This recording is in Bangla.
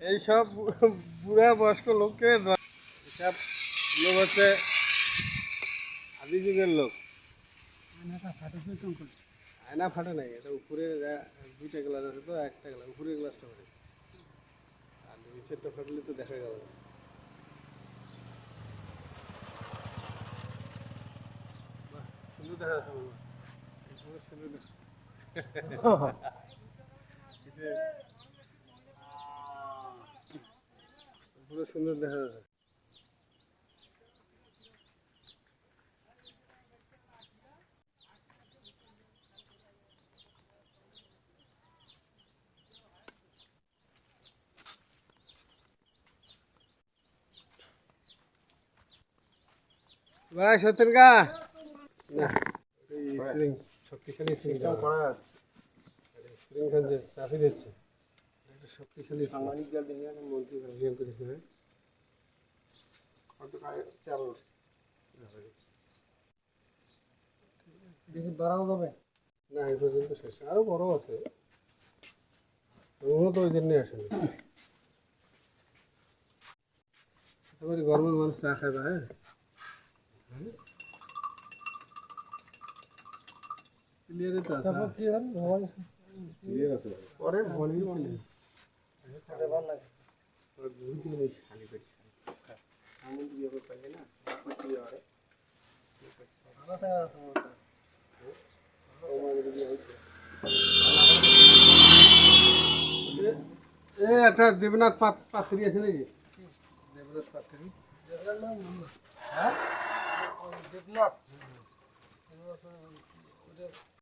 এইসব বুড়া বয়স্ক লোককে এসব লোক হচ্ছে আদি যুগের লোক আয়না ফাটে নাই এটা উপরে দুইটা গ্লাস আছে তো একটা গ্লাস উপরের গ্লাসটা ফাটে। আর নিচেরটা ফাটলে তো দেখা গেল না। সুন্দর দেখা যাচ্ছে সুন্দর। দেখা- এই যে পুরো সুন্দর দেখা যাচ্ছে ভাই সত্যেন গা। না শক্তিশালী স্প্রিং করা স্প্রিং চাপি দিচ্ছে। শক্তিশালী সাংবাদিক দল দেখে মন্ত্রী অভিযান করেছে হ্যাঁ কত চাল দেখি বাড়াও যাবে না এই পর্যন্ত শেষ। আরও বড় আছে। ওগুলো তো ওই জন্যই আসেনি তারপরে গরমের মানুষ চা খাবে হ্যাঁ? ক্লিয়ারই তো আছে কি হল ভগবান ক্লিয়ার আছে। পরে ভলিউম এ একটা দেবনাথ পাত- পাত্রী আছে নাকি? দেবনাথ পাত্রী? হ্যাঁ? ওই দেবনাথ।